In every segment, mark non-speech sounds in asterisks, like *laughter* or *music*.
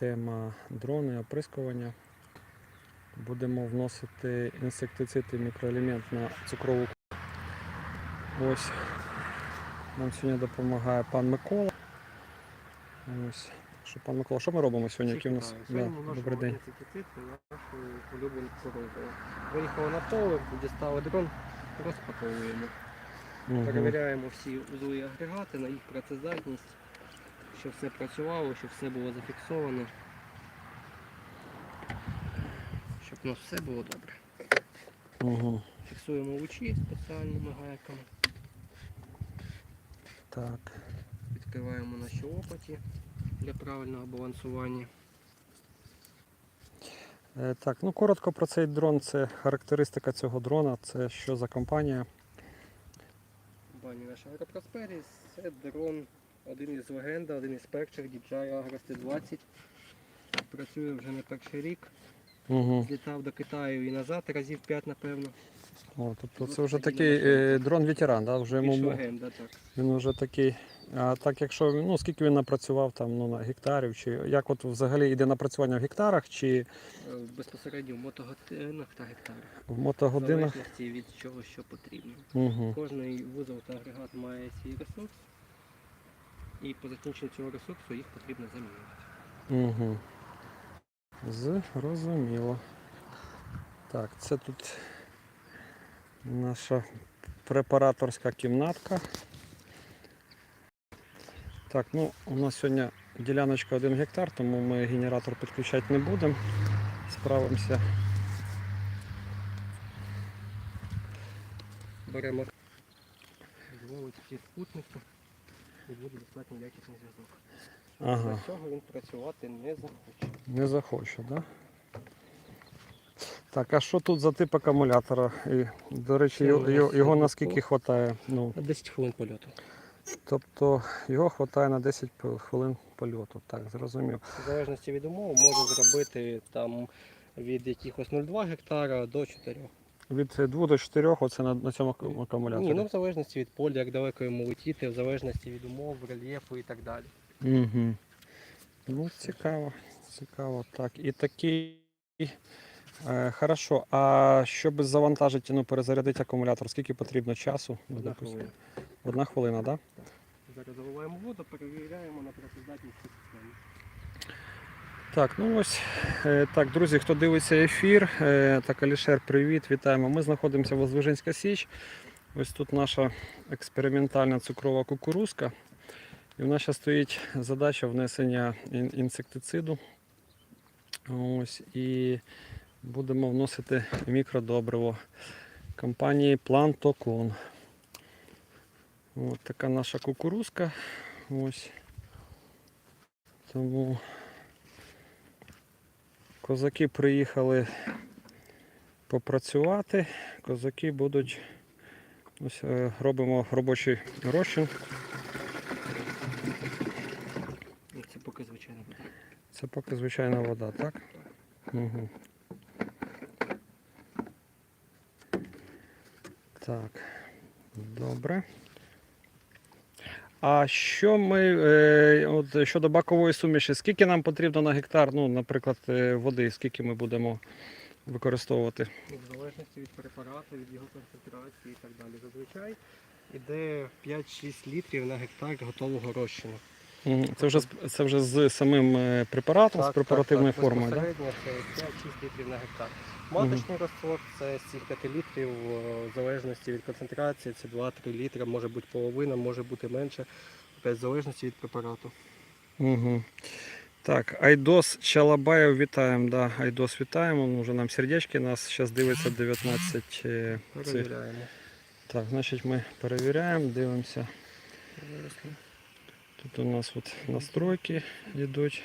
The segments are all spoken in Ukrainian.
тема дрони, оприскування. Будемо вносити інсектицид і мікроелемент на цукрову Ось. Нам сьогодні допомагає пан Микола. Ось. Що, пан Микола, що ми робимо сьогодні? Який у нас да, добрий день. Виїхали на поле, дістали дрон, розпаковуємо. Мгм. Перевіряємо всі узли агрегати на їх працездатність, щоб все працювало, щоб все було зафіксовано. Щоб у нас все було добре. Мгм. Фіксуємо лучі спеціальними гайками, Так. відкриваємо наші лопаті для правильного балансування. Е, Так, ну коротко про цей дрон. Це характеристика цього дрона. Це що за компанія? Бані наш Аеропросперіс це дрон, один із легенда, один із перших DJI Agras T20. Працює вже не перший рік. Угу. Злітав до Китаю і назад, разів 5, напевно. О, тобто це вже такий е, дрон-ветеран, да? вже Більш йому легенда, так. він вже такий. А так якщо ну скільки він напрацював там ну, на гектарів, чи як от взагалі йде напрацювання в гектарах чи Е, Безпосередньо в мотогодинах та гектарах. в В мотогодинах? залежності від чого що потрібно. Угу. Кожний вузол та агрегат має свій ресурс. І по закінченню цього ресурсу їх потрібно замінювати. Угу. Зрозуміло. Так, це тут наша препараторська кімнатка. Так, ну у нас сьогодні діляночка 1 гектар, тому ми генератор підключати не будемо. Справимося. Беремо дозволить всі і буде достатньо якісний зв'язок. Ага, Без цього він працювати не захоче. не захоче, так? Да? Так, а що тут за тип акумулятора? І, до речі, його, його, його наскільки вистачає? Ну, 10 хвилин польоту. Тобто його вистачає на 10 хвилин польоту. Так, зрозумів. В залежності від умов можу зробити там від якихось 0,2 гектара до 4. Від 2 до 4 оце на, на цьому акумуляторі. Ні, ну в залежності від поля, як далеко йому летіти, в залежності від умов, рельєфу і так далі. Угу. Ну, цікаво, цікаво. Так. І такий. Е, хорошо. А щоб завантажити, ну, перезарядити акумулятор, скільки потрібно часу? Одна хвилина. Одна хвилина, так? Зараз заливаємо воду, перевіряємо на працездатність. Так, ну ось е, так, друзі, хто дивиться ефір, е, так, Алішер, привіт, вітаємо. Ми знаходимося в Возвиженська Січ. Ось тут наша експериментальна цукрова кукурузка. І в нас ще стоїть задача внесення інсектициду. Ось, і будемо вносити мікродобриво компанії Плантоклон. Ось така наша кукурузка. Ось. Тому Козаки приїхали попрацювати. Козаки будуть. Ось е, робимо робочий розчин. Це поки звичайно вода. Це поки звичайна вода, так? Угу. Так. Добре. А що ми е, от щодо бакової суміші, скільки нам потрібно на гектар, ну, наприклад, е, води, скільки ми будемо використовувати? Ну, В залежності від препарату, від його концентрації і так далі. Зазвичай іде 5-6 літрів на гектар готового розчину. Це вже, це вже з самим е, препаратом, з препаративною формою, так? Це 5-6 літрів на гектар. Маточний розтвор це з цих 5 літрів, в залежності від концентрації, це 2-3 літри, може бути половина, може бути менше, опять в залежності від препарату. Угу. Так, Айдос Чалабаєв вітаємо. Да, Айдос вітаємо. Ну, Вже нам сердечки, нас зараз дивиться 19 е, цих. Перевіряємо. Так, значить ми перевіряємо, дивимося. Тут у нас от настройки йдуть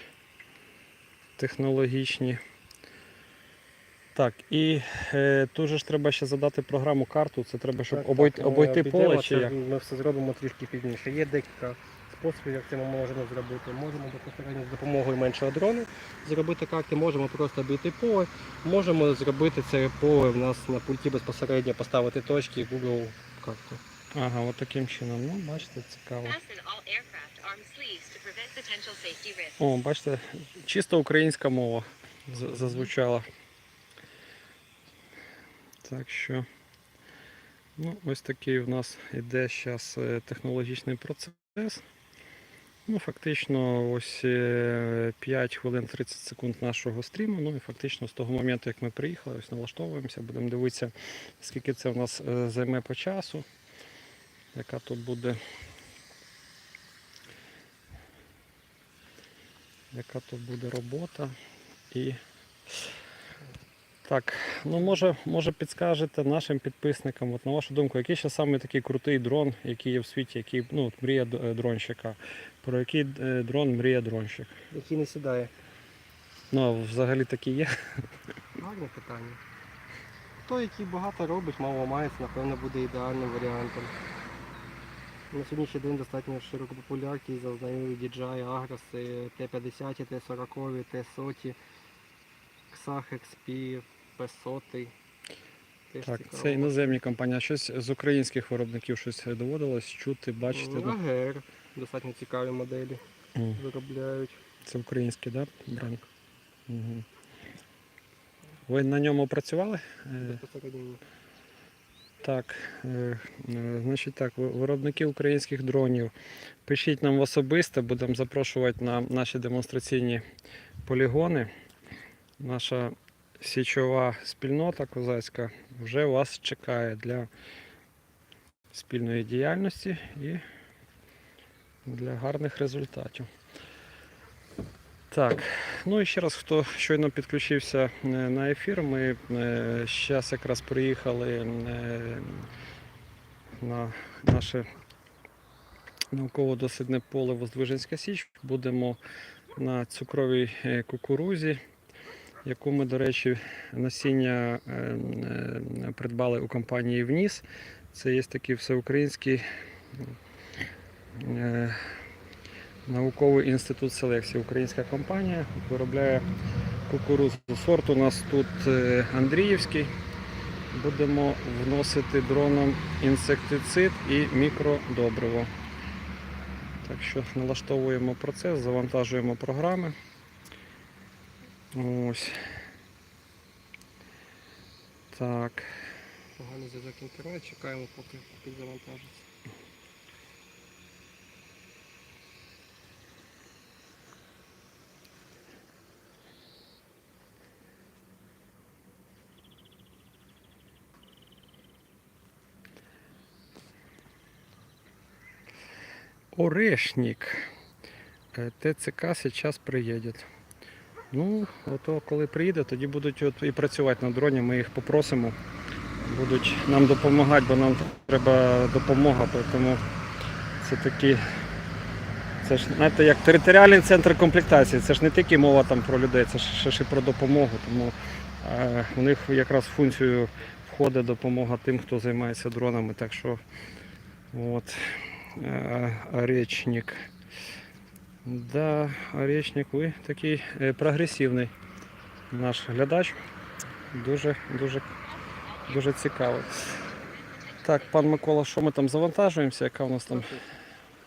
технологічні. Так, і е, тут же ж треба ще задати програму карту. Це треба, щоб Так, обойти, так, ми обойти обійдемо, поле чи як? Ми все зробимо трішки пізніше. Є декілька способів, як це ми можемо зробити. Можемо безпосередньо з допомогою меншого дрону зробити карти, можемо просто обійти поле, можемо зробити це поле в нас на пульті безпосередньо поставити точки Google карту. Ага, от таким чином. Ну, бачите, цикаво. О, бачите, чисто українська мова зазвучала. Так що, ну, ось такий у нас іде зараз технологічний процес. Ну, фактично, ось е, 5 хвилин 30 секунд нашого стріму. Ну і фактично з того моменту, як ми приїхали, ось налаштовуємося, будемо дивитися, скільки це у нас е, займе по часу, яка тут буде яка тут буде робота. І так, ну може, може підскажете нашим підписникам, от на вашу думку, який ще саме такий крутий дрон, який є в світі, який ну, от мрія е, дронщика. Про який е, дрон мріє дронщик? Який не сідає. Ну, а взагалі такі є. Гарне питання. Той, який багато робить, мало мається, напевно, буде ідеальним варіантом. На сьогоднішній день достатньо широку популярність зазнають DJI, Agras, Т-50, Т-40, Т-100, Xach XP, P100. Так, це іноземні компанії. А щось з українських виробників щось доводилось чути, бачити. АГР, достатньо цікаві моделі М, виробляють. Це український, так, да, бренд? Угу. Ви на ньому працювали? Е, Безпосередньо. Так, е, е, значить так, виробники українських дронів. Пишіть нам в особисто, будемо запрошувати на наші демонстраційні полігони. Наша січова спільнота козацька вже вас чекає для спільної діяльності і для гарних результатів. Так, ну і ще раз, хто щойно підключився е, на ефір, ми зараз якраз приїхали е, на наше науково-дослідне поле Воздвиженська Січ. Будемо на цукровій е, кукурузі, яку ми, до речі, насіння е, е, придбали у компанії ВНІС. Це є такий всеукраїнський е, науковий інститут селекції. Українська компанія виробляє кукурудзу. Сорт у нас тут е, Андріївський. Будемо вносити дроном інсектицид і мікродобриво. Так що налаштовуємо процес, завантажуємо програми. Ось. Так. Поганий зв'язок інтернет, чекаємо, поки підзавантажиться. Орешник. Е, ТЦК сейчас приїдет. Ну, ото коли приїде, тоді будуть от і працювати на дроні. Ми їх попросимо. Будуть нам допомагати, бо нам треба допомога, тому це такі. Це ж знаєте, як територіальний центр комплектації. Це ж не тільки мова там про людей, це ще ж і про допомогу. Тому е, у них якраз в функцію входить допомога тим, хто займається дронами. Так що от. Е, Оречник. Да, Оречник, ви такий е, прогресивний наш глядач. Дуже, дуже, дуже цікавий. Так, пан Микола, що ми там завантажуємося? Яка у нас там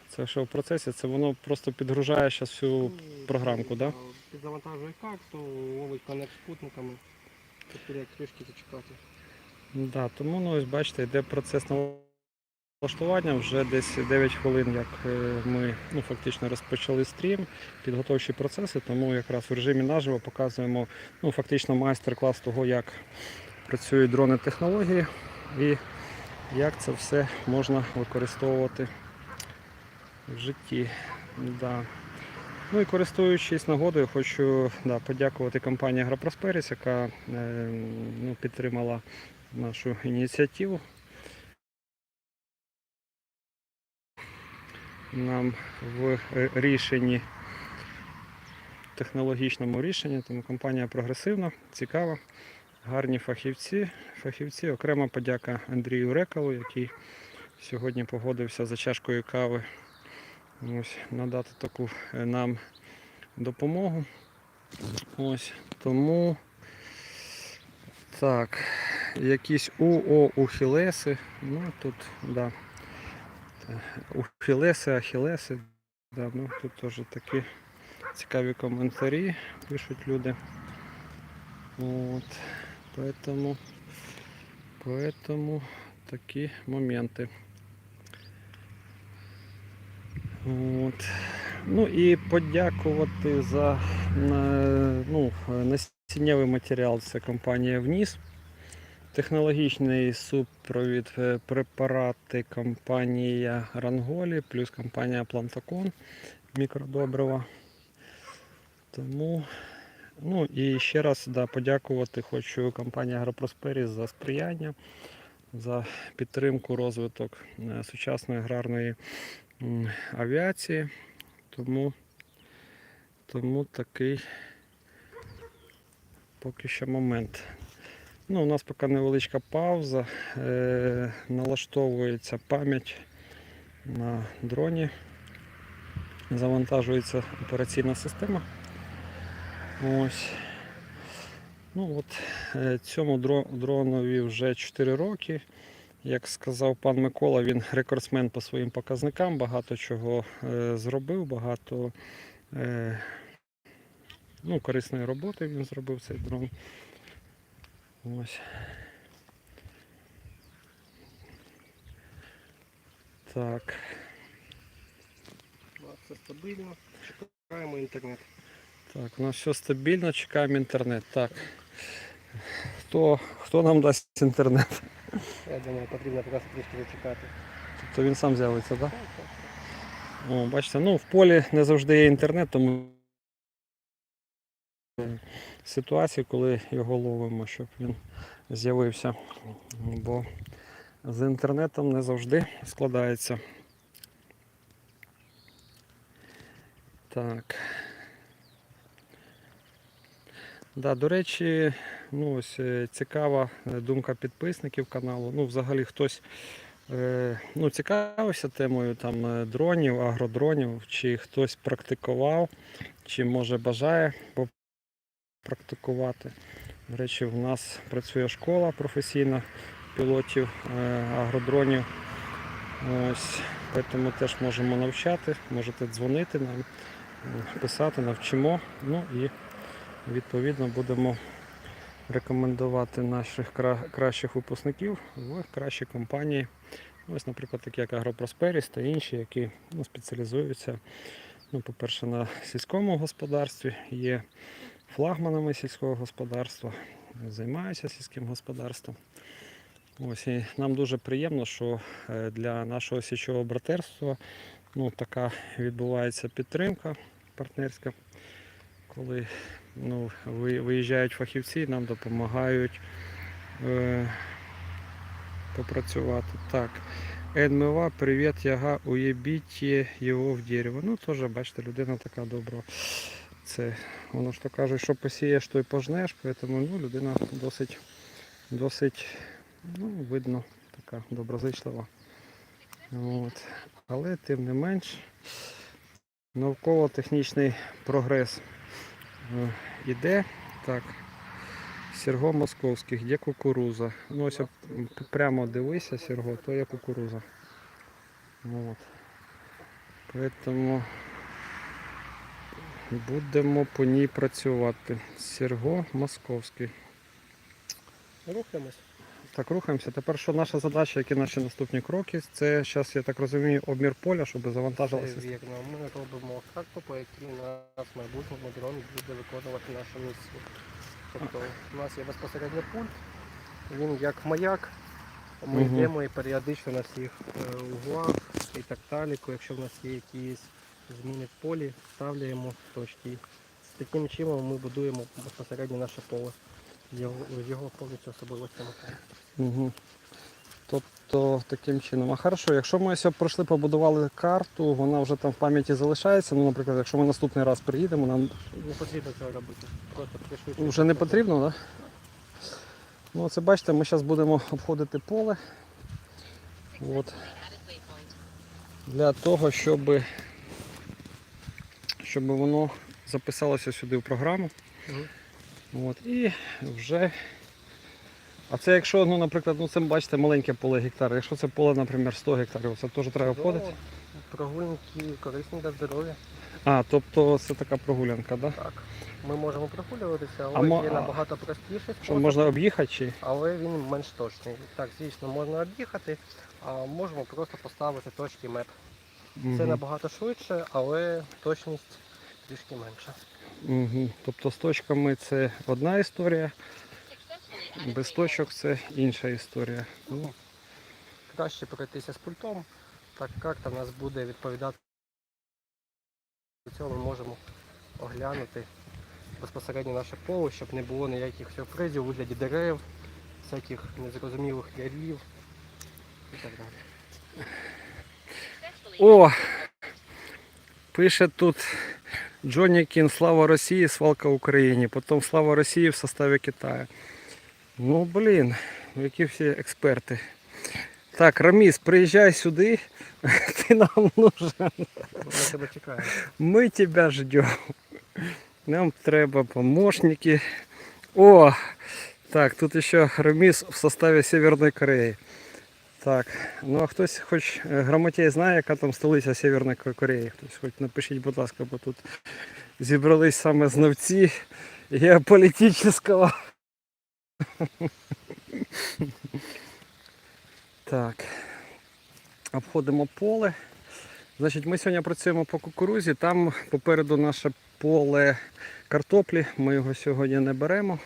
це що в процесі? Це воно просто підгружає зараз всю програмку, да? Підзавантажує карту, ловить коннект спутниками. Як трішки зачекати. Да, тому ну, ось бачите, йде процес налаштування. Вже десь 9 хвилин, як е, ми ну, фактично розпочали стрім, підготовчі процеси, тому якраз в режимі наживо показуємо ну, фактично майстер-клас того, як працюють дрони технології і як це все можна використовувати в житті. Да. Ну і користуючись нагодою, хочу да, подякувати компанії AgroProsperis, яка е, ну, підтримала нашу ініціативу. Нам в рішенні, технологічному рішенні, тому компанія прогресивна, цікава, гарні фахівці. фахівці. Окрема подяка Андрію Рекалу, який сьогодні погодився за чашкою кави ось, надати таку е, нам допомогу. Ось, тому так, якісь УО Ухілеси. Ну тут, да. Ухілеси, Ахілеси. Да, ну, тут теж такі цікаві коментарі пишуть люди. От. Поэтому, поэтому такі моменти. От. Ну і подякувати за е, ну, насіннєвий матеріал. Це компанія Вніс. Технологічний супровід е, препарати компанія Ранголі, плюс компанія Плантакон мікродобрива. Тому, ну і ще раз да, подякувати хочу компанії Агропросперіс за сприяння, за підтримку, розвиток е, сучасної аграрної авіації. Тому, тому такий поки що момент. Ну, у нас поки невеличка пауза. Е, налаштовується пам'ять на дроні. Завантажується операційна система. Ось. Ну от е, цьому дро- дронові вже 4 роки. Як сказав пан Микола, він рекордсмен по своїм показникам, багато чого е, зробив, багато е, ну, корисної роботи він зробив цей дрон. Ось. Так. Все стабільно. Чекаємо інтернет. Так, у нас все стабільно, чекаємо інтернет. Так. Хто, хто нам дасть інтернет? Я думаю, потрібно просто трішки зачекати. Тобто він сам з'явиться, так? Да? О, бачите, ну в полі не завжди є інтернет, тому ситуації, коли його ловимо, щоб він з'явився. Бо з інтернетом не завжди складається. Так. Да, до речі, ну ось е, цікава е, думка підписників каналу. Ну, взагалі хтось е, ну, цікавився темою там е, дронів, агродронів, чи хтось практикував, чи може бажає попрактикувати. До речі, в нас працює школа професійна пілотів е, агродронів. Ось, тому теж можемо навчати, можете дзвонити нам, писати, навчимо. Ну і відповідно будемо рекомендувати наших кра- кращих випускників в кращі компанії. Ось, наприклад, такі як Агропросперіс та інші, які ну, спеціалізуються, ну, по-перше, на сільському господарстві, є флагманами сільського господарства, займаються сільським господарством. Ось, і нам дуже приємно, що е, для нашого січового братерства ну, така відбувається підтримка партнерська, коли ну, виїжджають фахівці, нам допомагають е, попрацювати. Так. НМВА, привіт, яга, уєбіть його в дерево. Ну, теж, бачите, людина така добра. Це, воно ж то каже, що посієш, то й пожнеш, тому ну, людина досить, досить, ну, видно, така доброзичлива. От. Але тим не менш, науково-технічний прогрес е, іде. Так. Серго Московських, де кукуруза. Ну ось прямо дивися, Серго, то є кукуруза. От. Поэтому будемо по ній працювати. Серго Московський. Рухаємось. Так, рухаємося. Тепер що наша задача, які наші наступні кроки? Це зараз, я так розумію, обмір поля, щоб Це вірно. Ми робимо карту, по якій нас в майбутньому дрон буде виконувати нашу місію. Тобто у нас є безпосередньо пульт, він як маяк. Ми йдемо і періодично на всіх е, углах і так далі. Якщо в нас є якісь зміни в полі, ставляємо точки. З таким чином ми будуємо безпосередньо наше поле його, його повністю особливостями. Угу. Тобто таким чином. А хорошо, якщо ми ось пройшли, побудували карту, вона вже там в пам'яті залишається. Ну, наприклад, якщо ми наступний раз приїдемо, нам Не потрібно цього робити. Просто пришвидшуйте. вже не потрібно, так? Да? Ну, це бачите, ми зараз будемо обходити поле. От. Для того, щоб, щоб воно записалося сюди в програму. Мгм. От, і вже. А це якщо, ну, наприклад, ну це бачите маленьке поле гектар. Якщо це поле, наприклад, 100 гектарів, це теж треба входити. Прогулянки корисні для здоров'я. А, тобто це така прогулянка, да? Так. Ми можемо прогулюватися, але А є а- набагато простіший Що можна об'їхати чи? але він менш точний. Так, звісно, можна об'їхати, а можемо просто поставити точки меп. Це набагато швидше, але точність трішки менша. Мгм. Тобто з точками це одна історія, без точок це інша історія. Ну, Краще пройтися з пультом, так карта в нас буде відповідати. До цього ми можемо оглянути безпосередньо наше поле, щоб не було ніяких сюрпризів у вигляді дерев, всяких незрозумілих рядів і так далі. О! Пише тут Джонні Кін, слава Росії, свалка Україні. Потім слава Росії в составі Китаю. Ну, блін, які всі експерти. Так, Раміс, приїжджай сюди, *laughs* ти нам нужен. Ми тебе чекаємо. Ми тебе ждем. Нам треба помощники. О! Так, тут ще Раміс в составі Северної Кореї. Так, ну а хтось хоч е, грамотей знає, яка там столиця Северної Кореї. Хтось хоч напишіть, будь ласка, бо тут зібрались саме знавці геополітичного. *laughs* Так. Обходимо поле. Значить, ми сьогодні працюємо по кукурузі. Там попереду наше поле картоплі. Ми його сьогодні не беремо.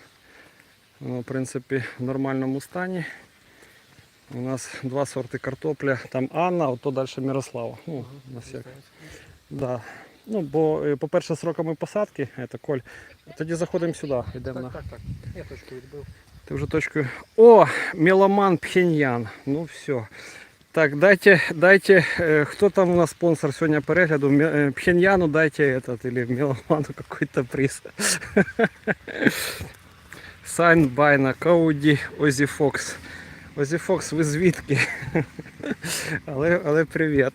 В принципі, в нормальному стані. У нас два сорти картопля. Там Анна, ото далі Мирослава. Ну, у нас як. Да. Ну, бо, е, по-перше, сроками посадки, це Коль. Тоді заходимо сюди. Йдемо на. Так, так, так. Я точку відбив. Ти вже точкою. О, меломан Пхеньян. Ну все. Так, дайте, дайте, э, кто там у нас спонсор сегодня перегляду? Ме- э, Пхеньяну дайте этот или меломану *laughs* какой-то приз. *laughs* Сайн Байна, Кауді, Озі Фокс. Озі Фокс, ви звідки? але, але привіт.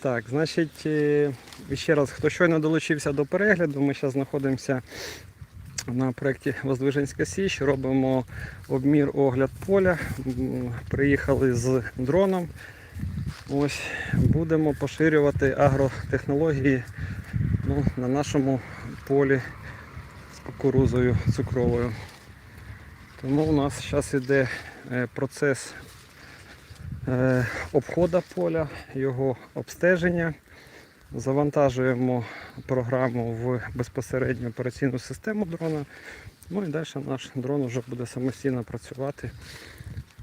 так, значить, е, ще раз, хто щойно долучився до перегляду, ми зараз знаходимося на проєкті Воздвиженська Січ. Робимо обмір огляд поля. Приїхали з дроном. Ось будемо поширювати агротехнології ну, на нашому полі з кукурузою цукровою. Тому у нас зараз йде е, процес е, обходу поля, його обстеження. Завантажуємо програму в безпосередню операційну систему дрона. Ну і далі наш дрон вже буде самостійно працювати,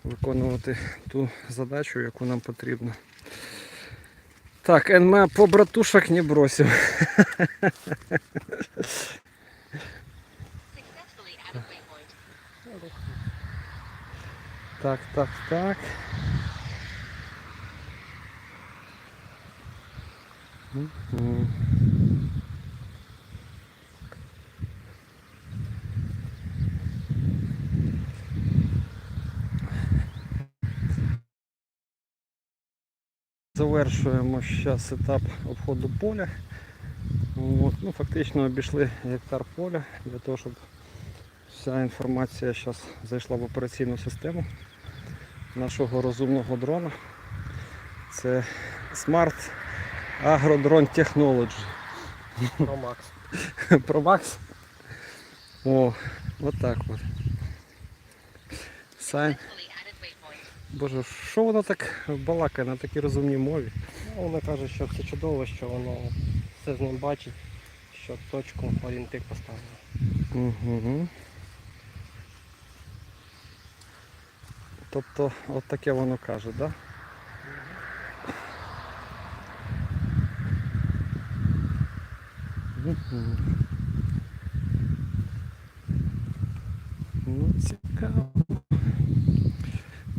виконувати ту задачу, яку нам потрібно. Так, НМ по братушек не бросив. *laughs* Так, так, так. Завершуємо зараз етап обходу поля. От, ну, фактично обійшли гектар поля для того, щоб вся інформація зараз зайшла в операційну систему нашого розумного дрона. Це Smart Agro Drone Technology. Про Макс. *laughs* Про Макс. О, от так от. Сайн. Боже, що воно так балакає на такій розумній мові? Ну, Вона каже, що все чудово, що воно все з ним бачить, що точку орієнтир поставила. Угу. Тобто, от таке воно каже, так? Да? Ну, цікаво.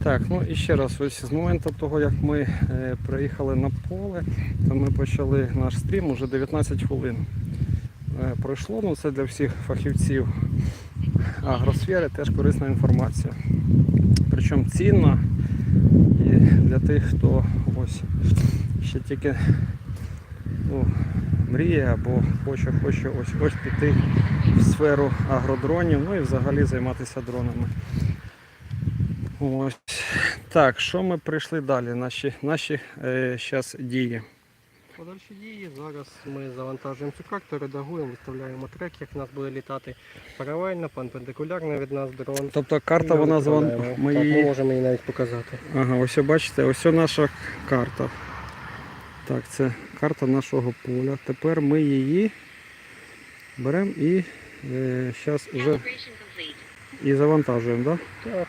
Так, ну і ще раз, ось з моменту того, як ми е, приїхали на поле, то ми почали наш стрім уже 19 хвилин. Е, пройшло, ну це для всіх фахівців агросфери теж корисна інформація. Причому цінна і для тих, хто ось ще тільки ну, мріє або хоче, хоче ось ось піти в сферу агродронів, ну і взагалі займатися дронами. Ось. Так, що ми прийшли далі? Наші, наші е, зараз дії. Подальші дії. Зараз ми завантажуємо цю карту, редагуємо, виставляємо трек, як в нас буде літати паралельно, перпендикулярно від нас дрон. Тобто карта вона відправляємо. Ми Так, ми можемо її навіть показати. Ага, ось бачите, ось наша карта. Так, це карта нашого поля. Тепер ми її беремо і зараз вже і завантажуємо. Да? Так.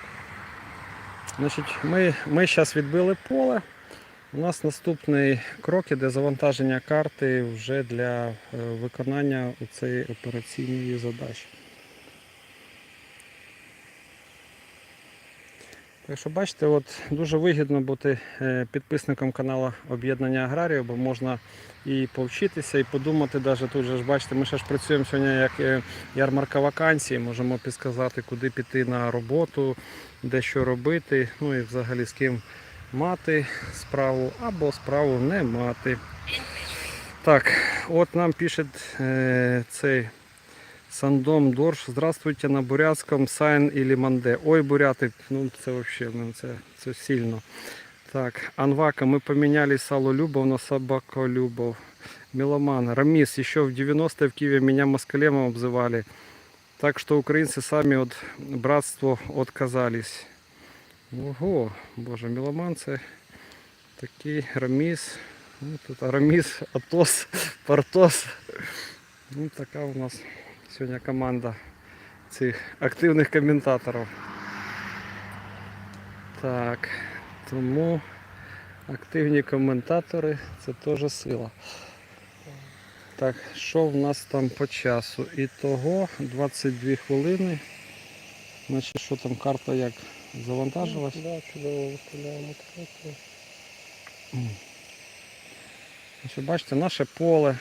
Значить, ми, ми зараз відбили поле. У нас наступний крок іде завантаження карти вже для е, виконання цієї операційної задачі. Так що бачите, от дуже вигідно бути е, підписником каналу Об'єднання Аграріїв, бо можна і повчитися, і подумати, навіть тут же ж бачите, ми ще ж працюємо сьогодні як е, ярмарка вакансій, можемо підсказати, куди піти на роботу, де що робити, ну і взагалі з ким мати справу або справу не мати. Так, от нам пише е, цей Сандом Дорж. Здравствуйте на бурятському Сайн или Манде. Ой, буряти, ну це взагалі ну, це, це сильно. Так, Анвака, мы поменяли Сало Любов на Собако Любов. Меломан, Рамис, еще в 90-е в Киеве меня москалемом обзывали. Так что украинцы сами от братства отказались. Ого, боже, меломан це такий Раміс. Ну, тут Араміс, Атос, Партос. Ну, така у нас сьогодні команда цих активних коментаторів. Так, тому активні коментатори це теж сила. Так, що в нас там по часу? І того 22 хвилини. Значить, що там карта як завантажилась? Да, чудово виставляємо треки. Значить, бачите, наше поле.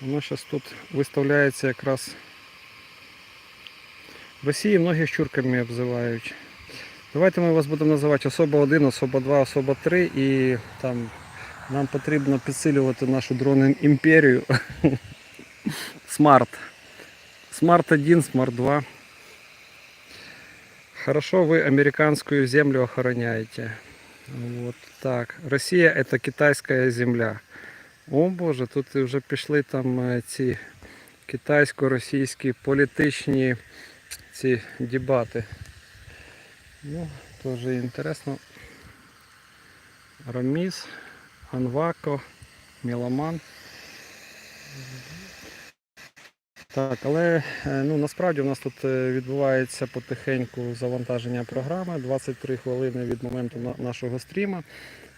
Воно зараз тут виставляється якраз. В Росії многі щурками обзивають. Давайте ми вас будемо називати особа 1, особа 2, особа 3 і там нам потрібно підсилювати нашу дронну імперію. *laughs* Смарт. Смарт 1, Смарт 2. Хорошо вы американскую землю охраняете. Вот так. Россия это китайская земля. О Боже, тут і вже пішли там ці китайсько-російські політичні ці дебати. Ну, теж інтересно. Раміс, Анвако, Міломан. Так, але е, ну, насправді у нас тут е, відбувається потихеньку завантаження програми. 23 хвилини від моменту нашого стріма.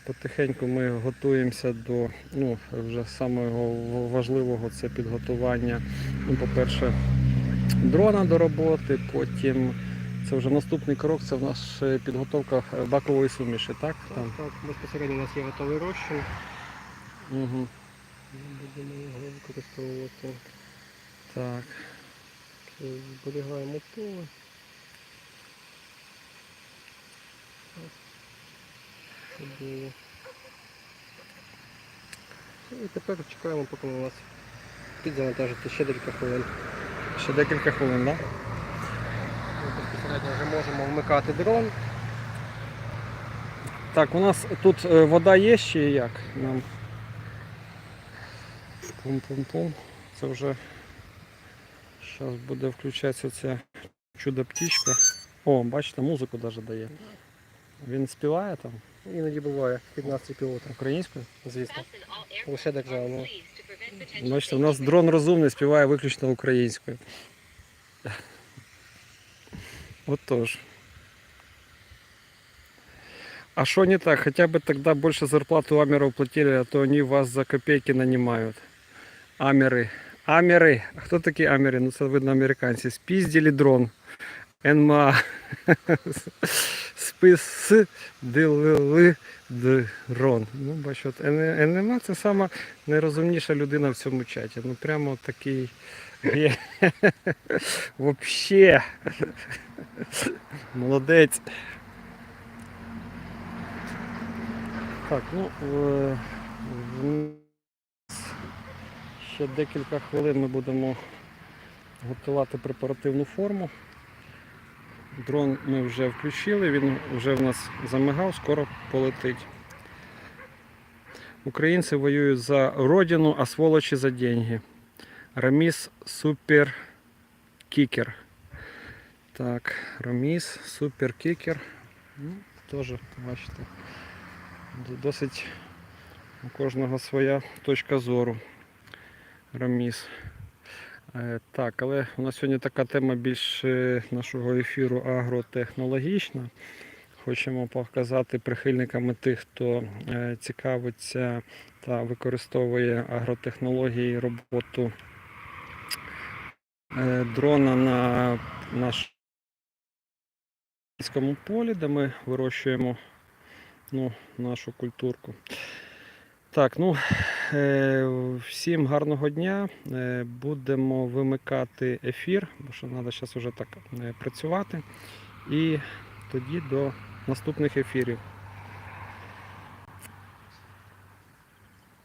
Потихеньку ми готуємося до ну, вже самого важливого це підготування. Ну, по-перше, дрона до роботи, потім це вже наступний крок, це в нас е, підготовка бакової суміші, так? Так, Там. так, безпосередньо у нас є готовий розчин. Угу. Ми будемо його використовувати. Так. Зберігаємо поле. І тепер чекаємо, поки у нас підзавантажиться ще декілька хвилин. Ще декілька хвилин, так? Безпосередньо вже можемо вмикати дрон. Так, у нас тут е, вода є ще як? Нам. Пум-пум-пум. Це вже зараз буде включатися ця чудо птічка. О, бачите, музику навіть дає. Він співає там Іноді буває під настрій пілота, українською. звісно. Fasten all aircraft Лише державно. sleeves to prevent potential Бачите, у нас safety дрон розумний співає виключно українською. Отож. А что не так? Хотя бы тогда больше зарплату амеров платили, а то они вас за копейки нанимают. Амеры. Амеры. А кто такие амеры? Ну, это видно американцы. Спиздили дрон. НМА. Спиздили дрон. Ну, бачу, от Н- НМА це сама найрозумніша людина в цьому чаті. Ну прямо такий. є. Вообще. Молодець. Так, ну е, в- ще декілька хвилин ми будемо готувати препаративну форму. Дрон ми вже включили, він вже в нас замигав, скоро полетить. Українці воюють за родину, а сволочі за деньги. Раміс супер кікер. Так, Раміс супер кікер. Ну, теж, бачите, досить у кожного своя точка зору. Раміс. Е, Так, але у нас сьогодні така тема більш е, нашого ефіру агротехнологічна. Хочемо показати прихильниками тих, хто е, цікавиться та використовує агротехнології роботу дрона на нашому полі, де ми вирощуємо ну, нашу культурку. Так, ну всім гарного дня. Е, Будемо вимикати ефір, бо що треба зараз вже так е, працювати. І тоді до наступних ефірів.